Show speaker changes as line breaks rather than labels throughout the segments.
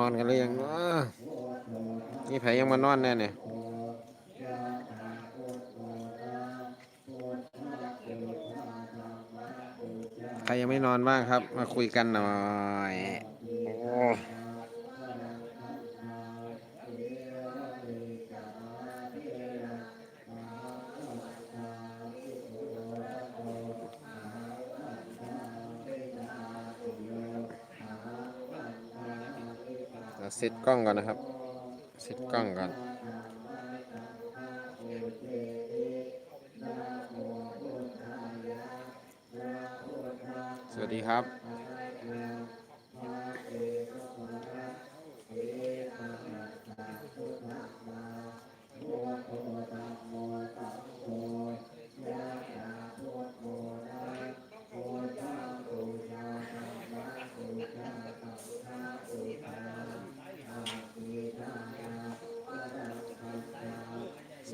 นอนกันหรือยังเนาะนี่ไผยังมานอนแน่เนี่ยใครยังไม่นอนบ้างครับ มาคุยกันหน่อย เดี๋ยวเซตกล้องก่อนนะครับ เซตกล้องก่อน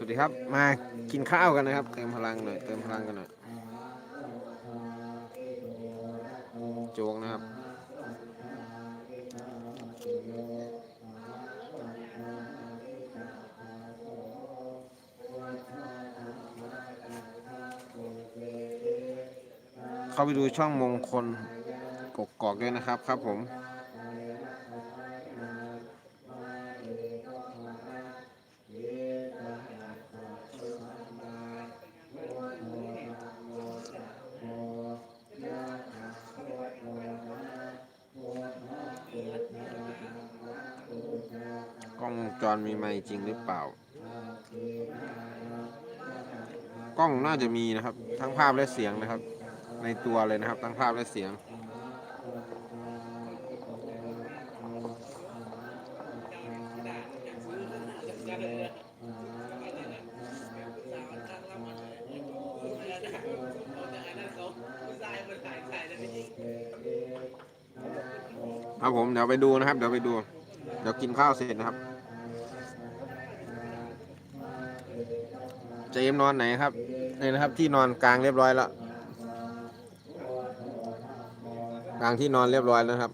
วัสดีครับ มากินข้าวกันนะครับ เติมพลังหน่อยเติมพลังกันหน่อยโจ๊กนะครับเข้าไปดูช่องมงคลกกอกด้วยนะครับครับผม จรมีไมค์จริงหรือเปล่า กล้องน่าจะมีนะครับ ทั้งภาพและเสียงนะครับ ในตัวเลยนะครับ ทั้งภาพและเสียงครับผมเดี๋ยวไปดูนะครับ เดี๋ยวไปดู เดี๋ยวกินข้าวเสร็จนะครับ จะเจมนอนไหนครับนี่นะครับ ที่นอนกลางเรียบร้อยแล้วกลางที่นอนเรียบร้อยแล้วครับ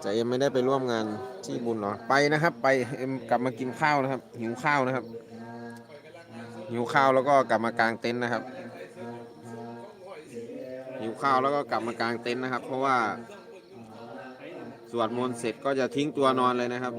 เจเอ็มไม่ได้ไปร่วมงานที่บุญหรอไปนะครับ ไปเอ็มกลับมากินข้าวนะครับ หิวข้าวนะครับ หิวข้าวแล้วก็กลับมากางเต็นท์นะครับหิวข้าวแล้วก็กลับมากางเต็นท์นะครับ เพราะว่าสวดมนต์เสร็จก็จะทิ้งตัวนอนเลยนะครับ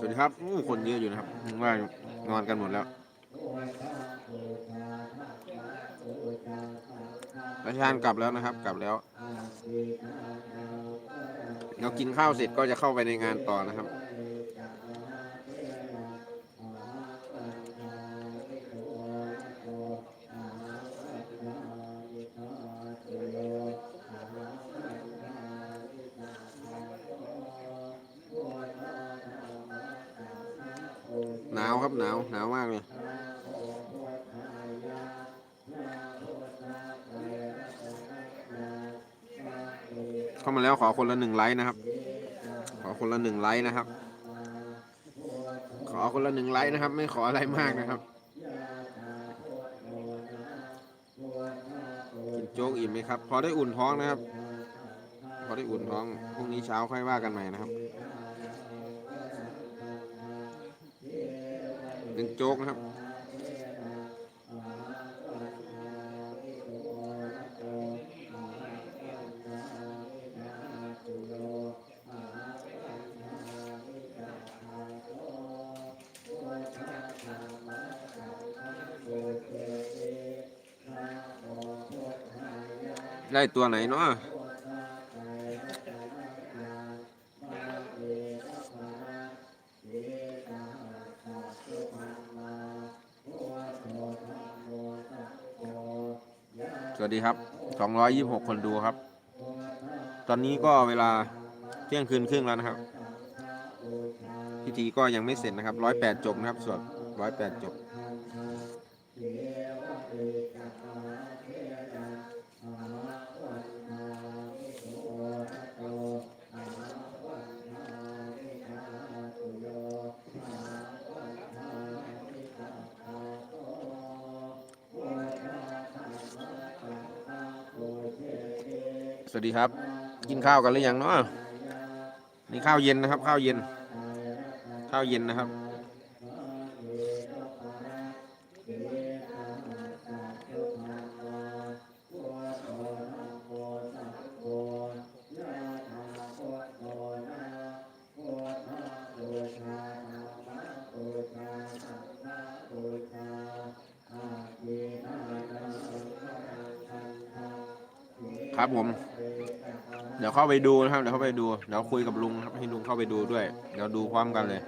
สวัสดีครับอู้คนเยอะอยู่นะครับว่านอนกันหมดแล้วประชานกลับแล้วนะครับ กลับแล้วเรากินข้าวเสร็จก็จะเข้าไปในงานต่อนะครับ ครับหนาวหนาวมากเลยเข้ามาแล้วขอคนละหนึ่งไลค์นะครับ ขอคนละหนึ่งไลค์นะครับ ขอคนละหนึ่งไลค์นะครับ ไม่ขออะไรมากนะครับกินโจ๊กอิ่มไหมครับ พอได้อุ่นท้องนะครับ พอได้อุ่นท้องพรุ่งนี้เช้าค่อยว่ากันใหม่นะครับ หนึ่งโจ๊กนะครับได้ตัวไหนเนาะ สวัสดีครับ 226 คนดูครับ ตอนนี้ก็เวลาเที่ยงคืนครึ่งแล้วนะครับ พิธีก็ยังไม่เสร็จนะครับร้อยแปดจบนะครับ สวดร้อยแปดจบ สวัสดีครับ กินข้าวกันหรือยังเนาะนี่ข้าวเย็นนะครับ ข้าวเย็น ข้าวเย็นนะครับ ครับผม เดี๋ยวเข้าไปดูนะครับ เดี๋ยวเข้าไปดู เดี๋ยวคุยกับลุงครับให้ลุงเข้าไปดูด้วย เดี๋ยวดูพร้อมกันเลย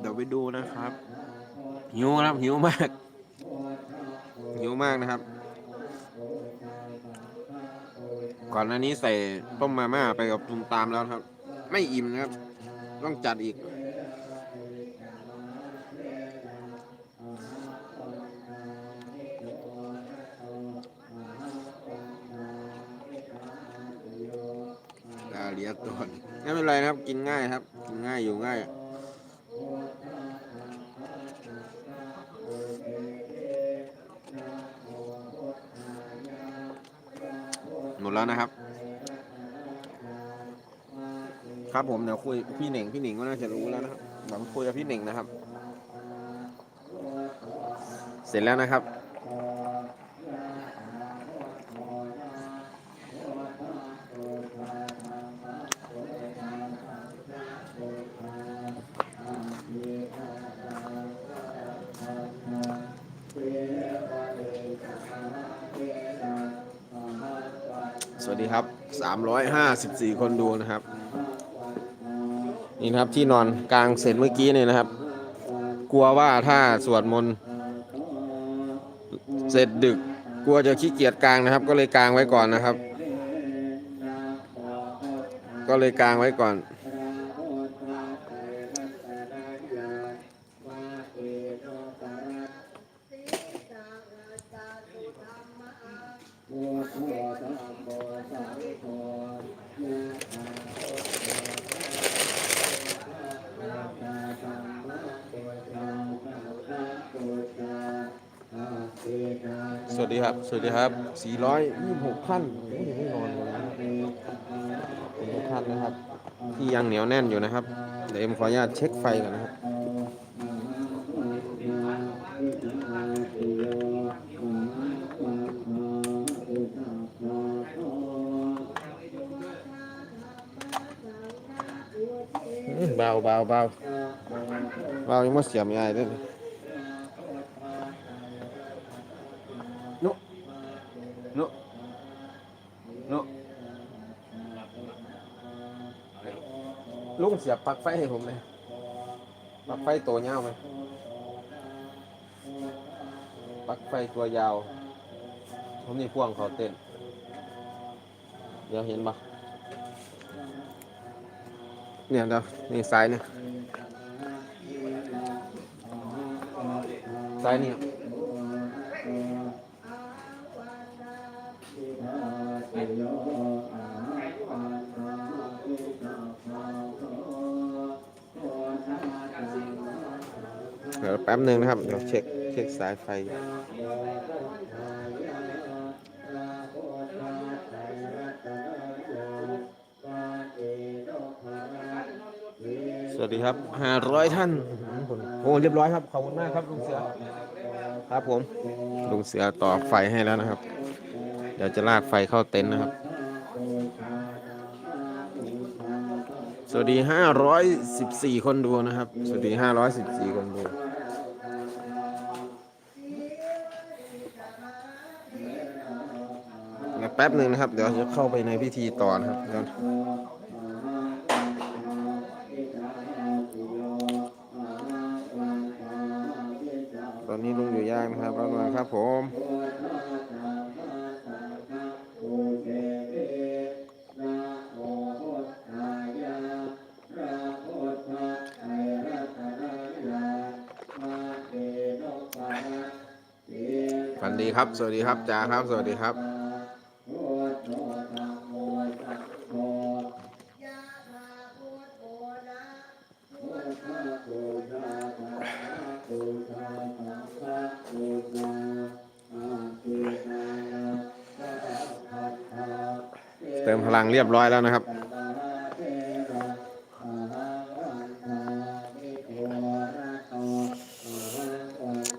เดี๋ยวไปดูนะครับ หิวครับหิวมาก หิวมากนะครับ ก่อนหน้านี้ใส่ต้มมาม่าไปกับตุมตามแล้วครับ ไม่อิ่มนะครับ ต้องจัดอีกกาเลียตัวไม่เป็นไรนะครับ กินง่ายครับ กินง่ายอยู่ง่าย หมดแล้วนะครับ ครับผมเดี๋ยวคุยพี่เหน่งพี่เหน่งก็น่าจะรู้แล้วนะครับเดี๋ยวคุยกับพี่เหน่งนะครับ เสร็จแล้วนะครับ วัสดีครับ 354 คนดูนะครับ นี่นะครับที่นอนกลางเสร็จเมื่อกี้เนี่ยนะครับ กลัวว่าถ้าสวดมนต์เสร็จดึกกลัวจะขี้เกียจกลางนะครับ ก็เลยกลางไว้ก่อนนะครับ ก็เลยกลางไว้ก่อน ส วัสดีครับ สวัสดีครับ 426ท่านโอ้ยยังไม่นอนเลยนะครับขอบคุณทุกท่านนะครับ ที่ยังเหนียวแน่นอยู่นะครับ เดี๋ยวเอ็มขออนุญาตเช็คไฟก่อนนะครับเบาเบาเบาเบายังไม่เสียมยายด้วยนี่นุนุนุลุง เสียบปลั๊กไฟให้ผมเลยปลั๊กไฟตัวยาวไหมปลั๊กไฟตัวยาว ผมนี่พ่วงเขาเต้น เดี๋ยวเห็นปะเนี่ยเดี๋ยวนี่ซ้ายเนี่ยซ้ายนี่ค เดี๋ยวแป๊บหนึ่งนะครับ เดี๋ยวเช็คเช็คสายไฟสวัสดีครับห้าร้อยท่านโอ้เรียบร้อยครับ ขอบคุณมากครับลุงเสือ ครับผม ลุงเสือต่อไฟให้แล้วนะครับ เดี๋ยวจะลากไฟเข้าเต็นท์นะครับ สวัสดี514คนดูนะครับ สวัสดี514คนดูเดี๋ยวแป๊บหนึ่งนะครับ เดี๋ยวจะเข้าไปในพิธีต่อนะครับเดี๋ยวตอนนี้ลุงอยู่ย่างนะครับรอมาครับผมฝันดีครับ สวัสดีครับจ๋าครับ สวัสดีครับ ติมพลังเรียบร้อยแล้วนะครับ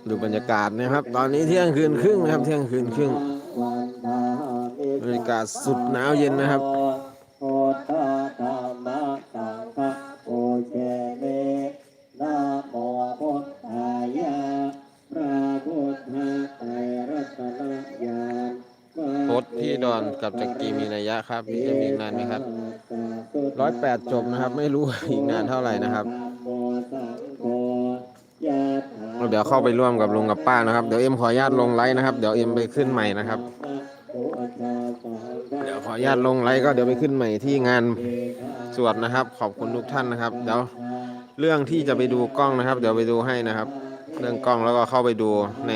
ดูบรรยากาศนะครับ ตอนนี้เที่ยงคืนครึ่งนะครับ เที่ยงคืนครึ่งบรรยากาศสุดหนาวเย็นนะครับ
ที่
ดอนกับจักรีมีนัยยะครับพี่จะมีอีกนานไหมครับร้อยแปดจบนะครับ ไม่รู้อีกนานเท่าไหร่นะครับ
โมสังโฆยะถา
เดี๋ยวเข้าไปร่วมกับลุงกับป้านะครับ เดี๋ยวเอ็มขออนุญาตลงไลฟ์นะครับ เดี๋ยวเอ็มไปขึ้นใหม่นะครับ
โอชาสังฆะ
เดี๋ยวขออนุญาตลงไลฟ์ก็เดี๋ยวไปขึ้นใหม่ที่งานสวดนะครับ ขอบคุณทุกท่านนะครับเดี๋ยวเรื่องที่จะไปดูกล้องนะครับ เดี๋ยวไปดูให้นะครับ เรื่องกล้องแล้วก็เข้าไปดูใน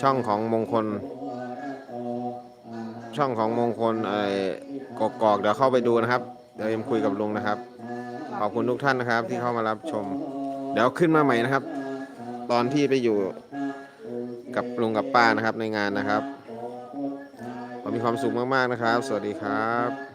ช่องของมงคล ช่องของมงคลไอ้กกอกเดี๋ยวเข้าไปดูนะครับ เดี๋ยวเอ็มคุยกับลุงนะครับ ขอบคุณทุกท่านนะครับ ที่เข้ามารับชม เดี๋ยวขึ้นมาใหม่นะครับ ตอนที่ไปอยู่กับลุงกับป้านะครับในงานนะครับผมมีความสุขมากๆนะครับ สวัสดีครับ